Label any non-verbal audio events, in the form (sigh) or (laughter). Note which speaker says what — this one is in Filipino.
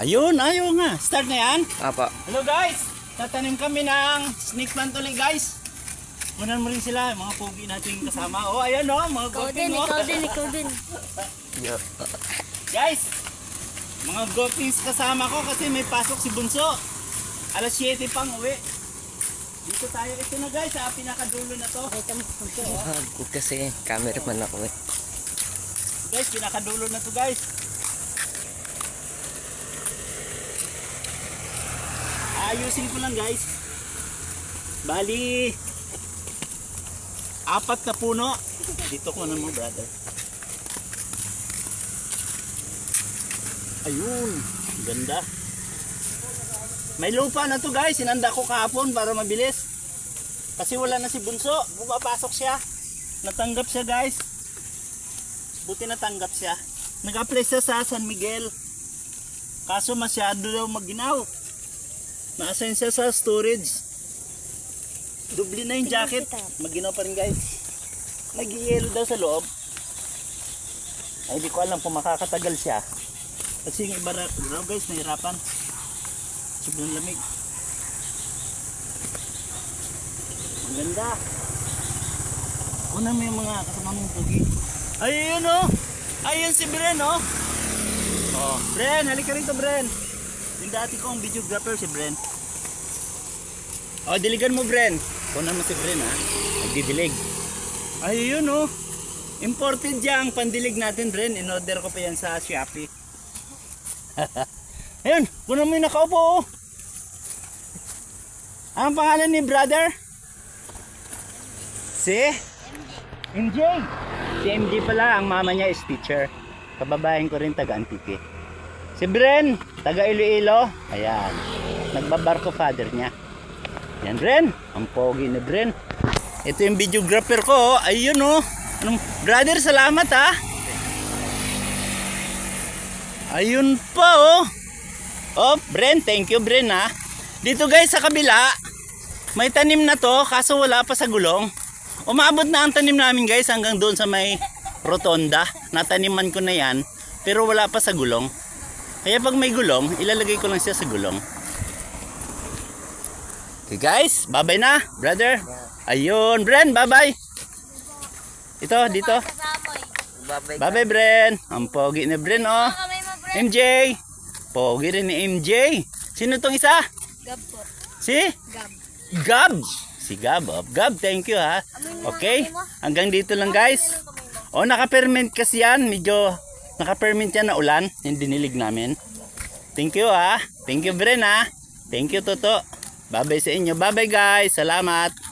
Speaker 1: Ayun, ayaw nga. Start na yan.
Speaker 2: Apa.
Speaker 1: Hello guys! Tatanim kami ng snake plant ulit guys. Kunan mo rin sila, mga pogi natin kasama. Oh, ayan oh, mga
Speaker 3: Ikaw din,
Speaker 1: oh.
Speaker 3: ikaw din, ikaw din. (laughs)
Speaker 1: Guys, mga gopings kasama ko kasi may pasok si Bunso. Alas 7 pang uwi. Dito tayo. Ito na guys, sa pinakadulo na to.
Speaker 3: Ito mo, ito.
Speaker 2: Ako kasi cameraman ako eh.
Speaker 1: Guys, pinakadulo na to guys. Ayusin ko lang guys. Bali, apat na puno. Dito ko na mo brother. Ayun, ganda. May lupa na to guys, sinanda ko kahapon para mabilis. Kasi wala na si Bunso, bumapasok siya. Natanggap siya guys. Buti natanggap siya. Nag-apply siya sa San Miguel. Kaso masyado daw maginaw. Na-assign siya sa storage. Dubli na yung jacket. Maginaw pa rin guys. Nag-yellow daw sa loob. Ay, di ko alam kung makakatagal siya. Kasi yung iba ra- raw guys, nahirapan. Sobrang lamig. Ang ganda. Una yung mga kasama mong pugi. Ayun oh! Ayun si Bren oh! Oh, Bren, halika rito Bren. Yung dati kong videographer si Bren. Oh, diligan mo Bren. Kunan mo si Bren ha. Nagdidilig. Ayun oh! Imported yang pandilig natin Bren. In-order ko pa yan sa Shopee. (laughs) Ayun, kunan mo yung nakaupo oh. Anong pangalan ni brother? Si? MJ. Si MJ pala, ang mama niya is teacher. Kababayan ko rin taga Antique. Si Bren, taga Iloilo. Ayan. Nagbabarko father niya. Yan Bren, ang pogi ni Bren. Ito yung videographer ko. oh. Ayun oh. Anong, brother, salamat ha. Ayun pa oh. Oh, Bren, thank you Bren ha. Dito guys sa kabila, may tanim na to kaso wala pa sa gulong. Umabot na ang tanim namin guys hanggang doon sa may rotonda. Nataniman ko na yan pero wala pa sa gulong. Kaya pag may gulong, ilalagay ko lang siya sa gulong. Okay guys, bye-bye na, brother. Ayun, Bren, bye-bye. Ito, dito.
Speaker 2: Babay
Speaker 1: Bren. Ang pogi ni Bren, oh. MJ. Pogi rin ni MJ. Sino tong isa?
Speaker 3: Gab po.
Speaker 1: Si?
Speaker 3: Gab.
Speaker 1: Gab. Si Gab. Oh. Gab, thank you ha. Okay? Hanggang dito lang guys. O, naka-permit kasi yan. Medyo naka-permit yan na ulan. Yung dinilig namin. Thank you ha. Thank you Bren ha. Thank you Toto. Bye-bye sa inyo. Bye-bye guys. Salamat.